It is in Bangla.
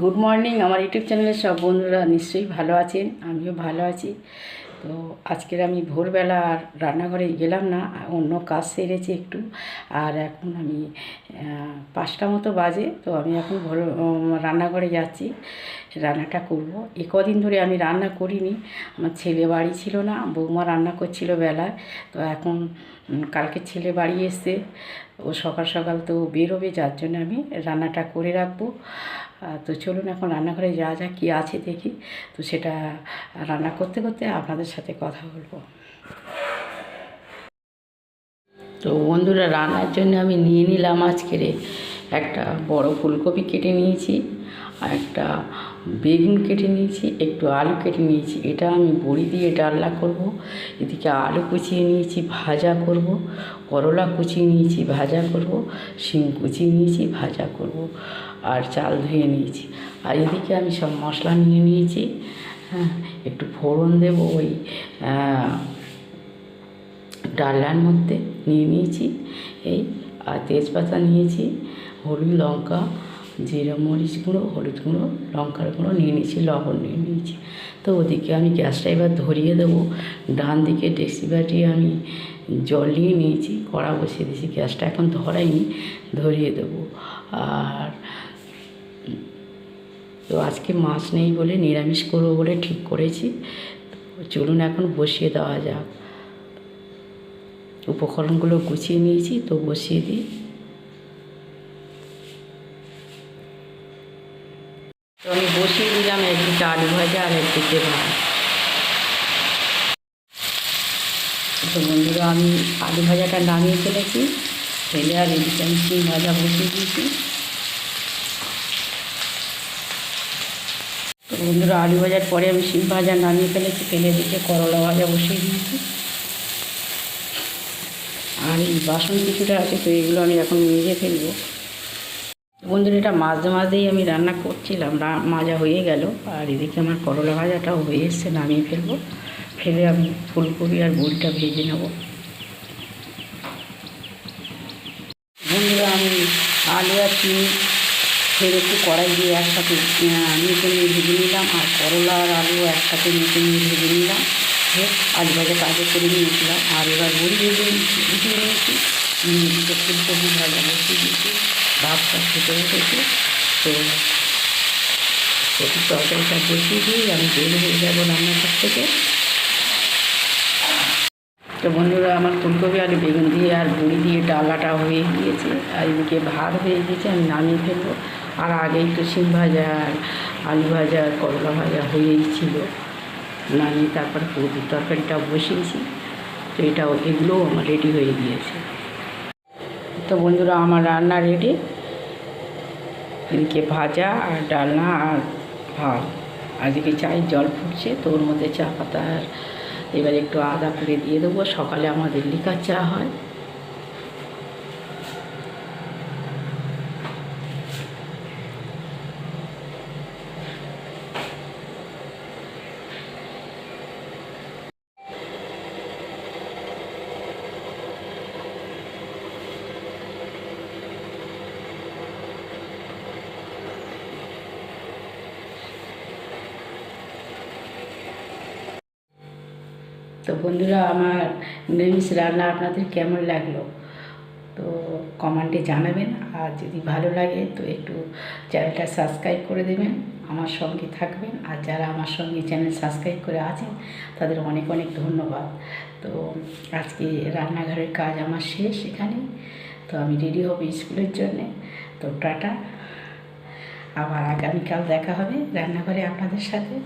গুড মর্নিং আমার ইউটিউব চ্যানেলের সব বন্ধুরা নিশ্চয়ই ভালো আছেন, আমিও ভালো আছি। তো আজকের আমি ভোরবেলা আর রান্নাঘরে গেলাম না, অন্য কাজ সেরেছি একটু। আর এখন আমি পাঁচটা মতো বাজে, তো আমি এখন ভোর রান্নাঘরে যাচ্ছি, রান্নাটা করব। এ কদিন ধরে আমি রান্না করিনি, আমার ছেলে বাড়ি ছিল না, বৌমা রান্না করছিল বেলায়, তো এখন কালকে ছেলে বাড়ি এসছে ও সকাল সকাল তো বেরোবে, যার জন্য আমি রান্নাটা করে রাখব। তো চলুন এখন রান্নাঘরে যা যা কী আছে দেখি। তো সেটা রান্না করতে করতে আপনাদের সাথে কথা বলব। তো বন্ধুরা, রান্নার জন্য আমি নিয়ে নিলাম আজকের একটা বড় ফুলকপি কেটে নিয়েছি আর একটা বেগুন কেটে নিয়েছি একটু আলু কেটে নিয়েছি এটা আমি বড়ি দিয়ে ডালনা করব এদিকে আলু কুচিয়ে নিয়েছি ভাজা করব করলা কুচিয়ে নিয়েছি ভাজা করব শিম কুচিয়ে নিয়েছি ভাজা করব আর চাল ধুয়ে নিয়েছি। আর এদিকে আমি সব মশলা নিয়ে নিয়েছি হ্যাঁ একটু ফোড়ন দেবো ওই আহ, ডালনার মধ্যে নিয়ে নিয়েছি এই আর তেজপাতা নিয়েছি হলুদ লঙ্কা জিরে মরিচ গুঁড়ো, হলুদ গুঁড়ো, লঙ্কার গুঁড়ো নিয়ে নিয়েছি, লবণ নিয়ে নিয়েছি। তো ওদিকে আমি গ্যাসটা এবার ধরিয়ে দেবো। ডান দিকে ডেক্সি বাটি আমি জল নিয়ে নিয়েছি, কড়া বসিয়ে দিয়েছি, গ্যাসটা এখন ধরাইনি, ধরিয়ে দেবো। আর তো আজকে মাছ নেই বলে, নিরামিষ করব বলে ঠিক করেছি। চলুন এখন বসিয়ে দেওয়া যাক। উপকরণগুলো গুছিয়ে নিয়েছি, তো বসিয়ে দিই। তো আমি বসিয়ে দিলাম একদিকে আলু ভাজা আর একদিকে ভাত। তো বন্ধুরা, আমি আলু ভাজাটা নামিয়ে ফেলেছি। ফেলে আর এদিকে আমি শিম ভাজা বসিয়ে দিয়েছি। তো বন্ধুরা, আলু ভাজার পরে আমি শিম ভাজা নামিয়ে ফেলেছি। ফেলে দিকে করলা ভাজা বসিয়ে দিয়েছি। আর এই বাসন কিছুটা আছে তো এগুলো আমি এখন মেজে ফেলব। বন্ধুরা এটা মাঝে মাঝেই আমি রান্না করছিলাম মাজা হয়ে গেল। আর এদিকে আমার করলা ভাজাটাও হয়ে এসছে, নামিয়ে ফেলব। ফেলে আমি ফুলকপি আর বড়িটা ভেজে নেব। বন্ধুরা, আমি আলু আর চিনি ফেলে একটু কড়াই দিয়ে একসাথে নিচে নিয়ে ভেজে নিলাম। আর করলা আর আলু একসাথে নিচে নিয়ে ভেজে নিলাম। আলু ভাজা কাজে করে নিয়েছিলাম। আর এবার বড়ি ভেজে উঠিয়ে নিয়েছি। ফুলকপি ভাজা দিয়েছি। ভাতটা ফুটে উঠেছে তো কপি তরকারিটা বসিয়ে দিয়ে আমি বের হয়ে যাব রান্নাঘর থেকে। তো বন্ধুরা, আমার ফুলকপি আর বেগুন দিয়ে আর বড়ি দিয়ে ডালাটা হয়ে গিয়েছে। আর এদিকে ভাত হয়ে গিয়েছে, আমি নামিয়ে ফেলব। আর আগেই তো শিম ভাজা আর আলু ভাজা করলা ভাজা হয়েই ছিল। নামিয়ে তারপরে কপির তরকারিটা বসিয়েছি। তো এটাও, এগুলোও আমার রেডি হয়ে গিয়েছে। তো বন্ধুরা, আমার রান্না রেডি এদিকে ভাজা আর ডালনা আর ভাত আজকে চায়ের জল ফুটছে তো ওর মধ্যে চা পাতা আর এবার একটু আদা করে দিয়ে দেবো সকালে আমাদের লিকার চা হয় তো বন্ধুরা, আমার নিরামিষ রান্না আপনাদের কেমন লাগল? তো কমেন্টে জানাবেন, আর যদি ভালো লাগে তো একটু চ্যানেলটা সাবস্ক্রাইব করে দেবেন, আমার সঙ্গে থাকবেন, আর যারা আমার সঙ্গে চ্যানেল সাবস্ক্রাইব করে আছেন, তাদের অনেক অনেক ধন্যবাদ। তো আজকে রান্নাঘরের কাজ আমার শেষ এখানে তো আমি রেডি হব স্কুলের জন্যে। তো টাটা। আবার আগামীকাল দেখা হবে রান্নাঘরে আপনাদের সাথে।